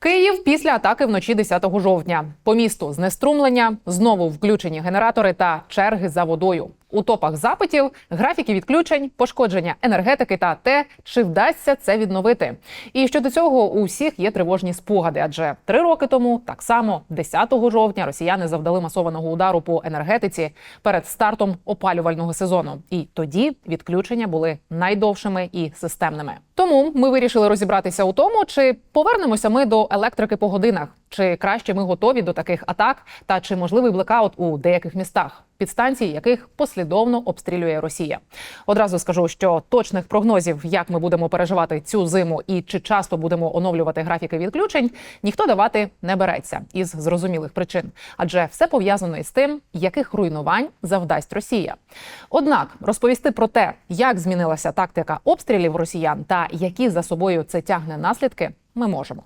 Київ після атаки вночі 10 жовтня. По місту знеструмлення, знову включені генератори та черги за водою. У топах запитів, графіки відключень, пошкодження енергетики та те, чи вдасться це відновити. І щодо цього у всіх є тривожні спогади, адже три роки тому, так само, 10 жовтня, росіяни завдали масованого удару по енергетиці перед стартом опалювального сезону. І тоді відключення були найдовшими і системними. Тому ми вирішили розібратися у тому, чи повернемося ми до електрики по годинах, чи краще ми готові до таких атак, та чи можливий блекаут у деяких містах, підстанції яких послідовно обстрілює Росія. Одразу скажу, що точних прогнозів, як ми будемо переживати цю зиму і чи часто будемо оновлювати графіки відключень, ніхто давати не береться із зрозумілих причин, адже все пов'язано із тим, яких руйнувань завдасть Росія. Однак розповісти про те, як змінилася тактика обстрілів росіян та які за собою це тягне наслідки, ми можемо.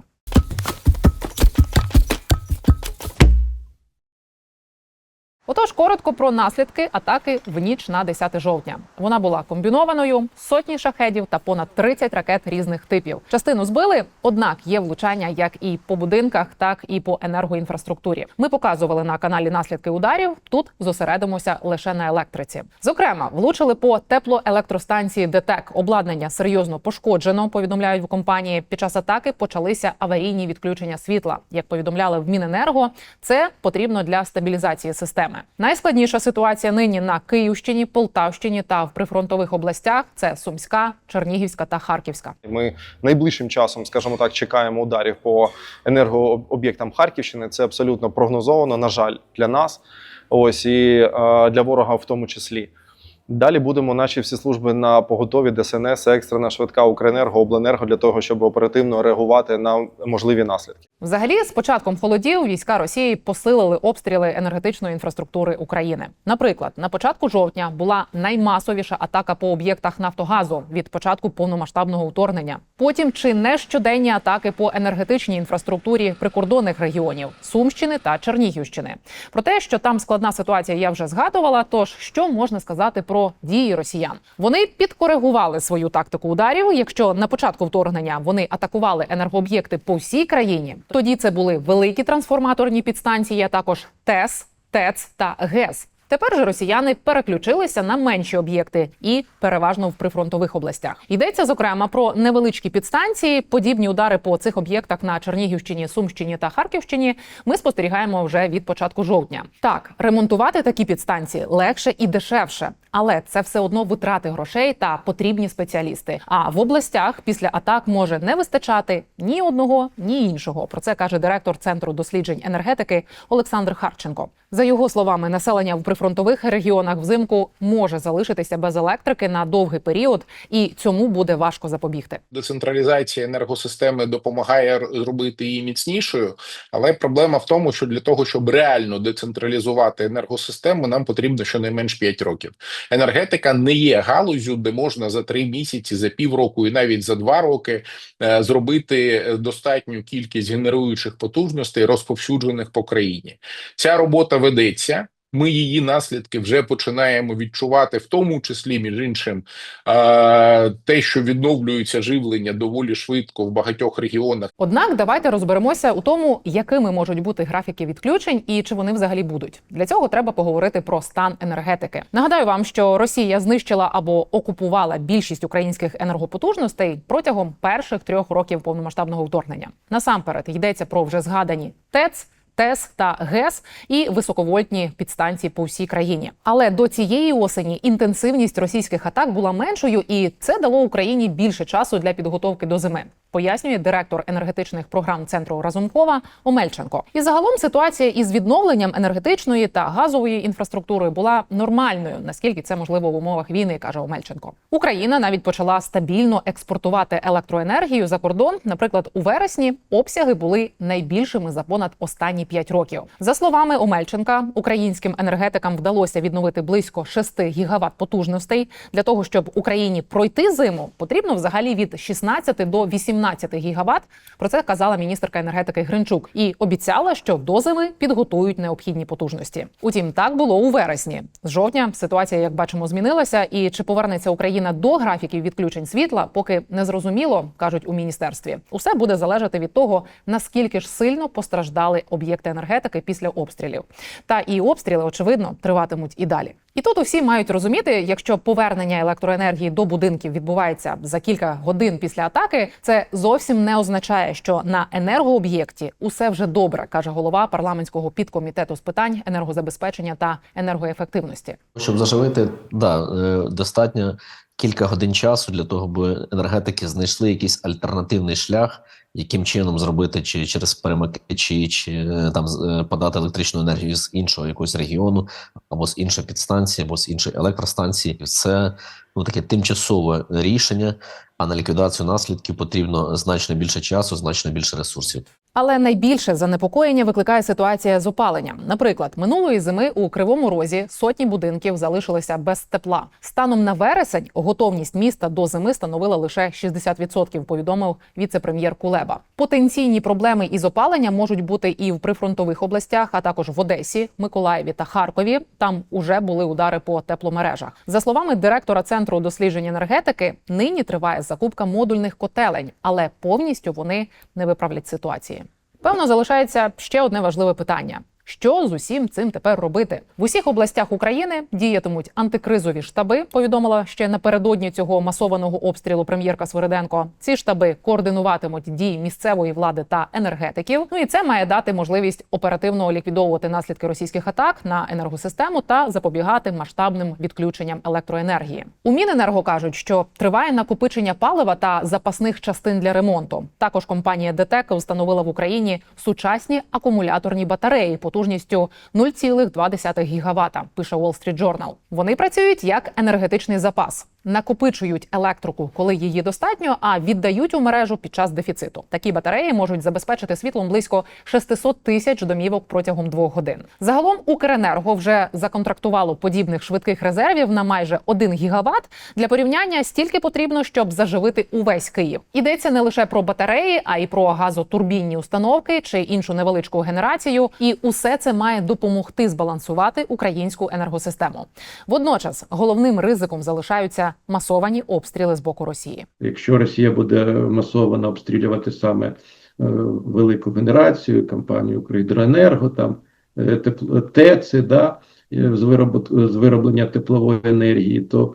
Отож, коротко про наслідки атаки в ніч на 10 жовтня. Вона була комбінованою, сотні шахедів та понад 30 ракет різних типів. Частину збили, однак є влучання як і по будинках, так і по енергоінфраструктурі. Ми показували на каналі наслідки ударів. Тут зосередимося лише на електриці. Зокрема, влучили по теплоелектростанції ДТЕК. Обладнання серйозно пошкоджено. Повідомляють в компанії. Під час атаки почалися аварійні відключення світла. Як повідомляли в Міненерго, це потрібно для стабілізації системи. Найскладніша ситуація нині на Київщині, Полтавщині та в прифронтових областях це Сумська, Чернігівська та Харківська. Ми найближчим часом, скажімо так, чекаємо ударів по енергооб'єктам Харківщини. Це абсолютно прогнозовано, на жаль, для нас. Ось і е, для ворога в тому числі. Далі будемо наші всі служби на поготові ДСНС, екстрена швидка Укренерго, обленерго для того, щоб оперативно реагувати на можливі наслідки. Взагалі, з початком холодів війська Росії посилили обстріли енергетичної інфраструктури України. Наприклад, на початку жовтня була наймасовіша атака по об'єктах Нафтогазу від початку повномасштабного вторгнення. Потім чи не щоденні атаки по енергетичній інфраструктурі прикордонних регіонів Сумщини та Чернігівщини. Про те, що там складна ситуація, я вже згадувала. Тож що можна сказати про дії росіян? Вони підкоригували свою тактику ударів. Якщо на початку вторгнення вони атакували енергооб'єкти по всій країні, тоді це були великі трансформаторні підстанції, а також ТЕС, ТЕЦ та ГЕС. Тепер же росіяни переключилися на менші об'єкти і переважно в прифронтових областях. Йдеться зокрема про невеличкі підстанції. Подібні удари по цих об'єктах на Чернігівщині, Сумщині та Харківщині ми спостерігаємо вже від початку жовтня. Так, ремонтувати такі підстанції легше і дешевше, але це все одно витрати грошей та потрібні спеціалісти. А в областях після атак може не вистачати ні одного, ні іншого. Про це каже директор центру досліджень енергетики Олександр Харченко. За його словами, населення в прифронтових регіонах взимку може залишитися без електрики на довгий період, і цьому буде важко запобігти. Децентралізація енергосистеми допомагає зробити її міцнішою, але проблема в тому, що для того, щоб реально децентралізувати енергосистему, нам потрібно щонайменш 5 років. Енергетика не є галузю, де можна за 3 місяці, за півроку і навіть за 2 роки е, зробити е, достатню кількість генеруючих потужностей, розповсюджених по країні. Ця робота ведеться. Ми її наслідки вже починаємо відчувати, в тому числі між іншим, те, що відновлюється живлення доволі швидко в багатьох регіонах. Однак давайте розберемося у тому, якими можуть бути графіки відключень і чи вони взагалі будуть. Для цього треба поговорити про стан енергетики. Нагадаю вам, що Росія знищила або окупувала більшість українських енергопотужностей протягом перших трьох років повномасштабного вторгнення. Насамперед йдеться про вже згадані ТЕЦ. ТЕС та ГЕС і високовольтні підстанції по всій країні. Але до цієї осені інтенсивність російських атак була меншою, і це дало Україні більше часу для підготовки до зими. Пояснює директор енергетичних програм центру Разумкова Омельченко. І загалом ситуація із відновленням енергетичної та газової інфраструктури була нормальною, наскільки це можливо в умовах війни, каже Омельченко. Україна навіть почала стабільно експортувати електроенергію за кордон. Наприклад, у вересні обсяги були найбільшими за понад останні 5 років. За словами Омельченка, українським енергетикам вдалося відновити близько 6 гігават потужностей. Для того щоб Україні пройти зиму, потрібно взагалі від 16 до 18 17 гігават. Про це казала міністерка енергетики Гринчук і обіцяла, що до зими підготують необхідні потужності. Утім, так було у вересні. З жовтня ситуація, як бачимо, змінилася. І чи повернеться Україна до графіків відключень світла, поки не зрозуміло, кажуть у міністерстві. Усе буде залежати від того, наскільки ж сильно постраждали об'єкти енергетики після обстрілів. Та і обстріли, очевидно, триватимуть і далі. І тут усі мають розуміти, якщо повернення електроенергії до будинків відбувається за кілька годин після атаки, це зовсім не означає, що на енергооб'єкті усе вже добре, каже голова парламентського підкомітету з питань енергозабезпечення та енергоефективності. Щоб заживити, да, е, достатньо кілька годин часу для того, аби енергетики знайшли якийсь альтернативний шлях, яким чином зробити чи через перемикачі, чи е, там е, подати електричну енергію з іншого якогось регіону, або з іншої підстанції, або з іншої електростанції. Це ну таке тимчасове рішення. А на ліквідацію наслідків потрібно значно більше часу, значно більше ресурсів. Але найбільше занепокоєння викликає ситуація з опаленням. Наприклад, минулої зими у Кривому Розі сотні будинків залишилися без тепла. Станом на вересень готовність міста до зими становила лише 60%, повідомив віце-прем'єр Кулеба. Потенційні проблеми із опаленням можуть бути і в прифронтових областях, а також в Одесі, Миколаєві та Харкові. Там уже були удари по тепломережах. За словами директора центру досліджень енергетики, нині триває закупка модульних котелень, але повністю вони не виправлять ситуації. Певно, залишається ще одне важливе питання. Що з усім цим тепер робити? В усіх областях України діятимуть антикризові штаби. Повідомила ще напередодні цього масованого обстрілу прем'єрка Свириденко. Ці штаби координуватимуть дії місцевої влади та енергетиків. Ну і це має дати можливість оперативно ліквідовувати наслідки російських атак на енергосистему та запобігати масштабним відключенням електроенергії. У Міненерго кажуть, що триває накопичення палива та запасних частин для ремонту. Також компанія ДТЕК встановила в Україні сучасні акумуляторні батареї потужністю 0,2 гігавата. Пише Wall Street Journal. Вони працюють як енергетичний запас. Накопичують електрику, коли її достатньо, а віддають у мережу під час дефіциту. Такі батареї можуть забезпечити світлом близько 600 тисяч домівок протягом двох годин. Загалом Укренерго вже законтрактувало подібних швидких резервів на майже 1 гігават. Для порівняння стільки потрібно, щоб заживити увесь Київ. Йдеться не лише про батареї, а й про газотурбінні установки чи іншу невеличку генерацію. І усе це має допомогти збалансувати українську енергосистему. Водночас головним ризиком залишаються масовані обстріли з боку Росії. Якщо Росія буде масово обстрілювати саме е, велику генерацію, компанію «Укргідроенерго», там е, тепло, ТЕЦи, да, е, з, вироб, з вироблення теплової енергії, то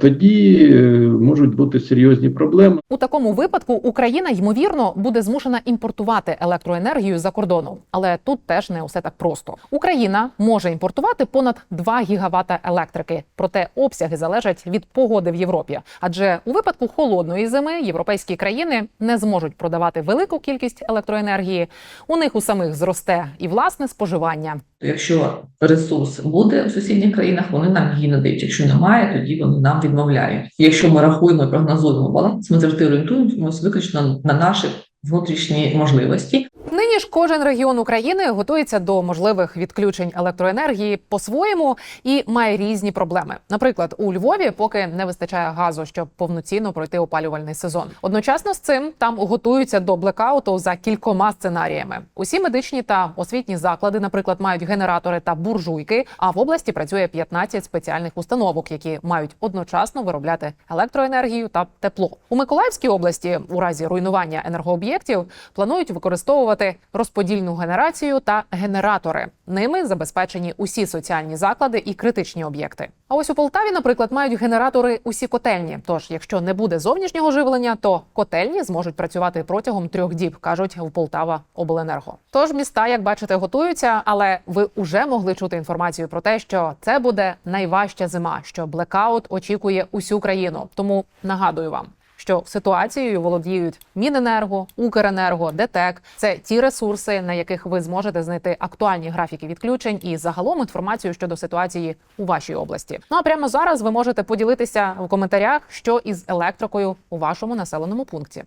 тоді е, можуть бути серйозні проблеми. У такому випадку Україна ймовірно буде змушена імпортувати електроенергію за кордону, але тут теж не усе так просто. Україна може імпортувати понад 2 гігавата електрики, проте обсяги залежать від погоди в Європі. Адже у випадку холодної зими європейські країни не зможуть продавати велику кількість електроенергії. У них у самих зросте і власне споживання. Якщо ресурс буде в сусідніх країнах, вони нам її надають. Якщо немає, тоді вони нам відмовляють. Якщо ми рахуємо і прогнозуємо баланс, ми завжди орієнтуємося виключно на наші внутрішні можливості. Нині ж кожен регіон України готується до можливих відключень електроенергії по-своєму і має різні проблеми. Наприклад, у Львові поки не вистачає газу, щоб повноцінно пройти опалювальний сезон. Одночасно з цим там готуються до блекауту за кількома сценаріями. Усі медичні та освітні заклади, наприклад, мають генератори та буржуйки. А в області працює 15 спеціальних установок, які мають одночасно виробляти електроенергію та тепло. У Миколаївській області у разі руйнування енергооб'єктів планують використовувати розподільну генерацію та генератори. Ними забезпечені усі соціальні заклади і критичні об'єкти. А ось у Полтаві, наприклад, мають генератори усі котельні. Тож, якщо не буде зовнішнього живлення, то котельні зможуть працювати протягом трьох діб, кажуть в Полтава Обленерго. Тож міста, як бачите, готуються, але ви вже могли чути інформацію про те, що це буде найважча зима, що блекаут очікує усю країну. Тому нагадую вам що ситуацією володіють Міненерго, Укренерго, ДТЕК. Це ті ресурси, на яких ви зможете знайти актуальні графіки відключень і загалом інформацію щодо ситуації у вашій області. Ну а прямо зараз ви можете поділитися в коментарях, що із електрикою у вашому населеному пункті.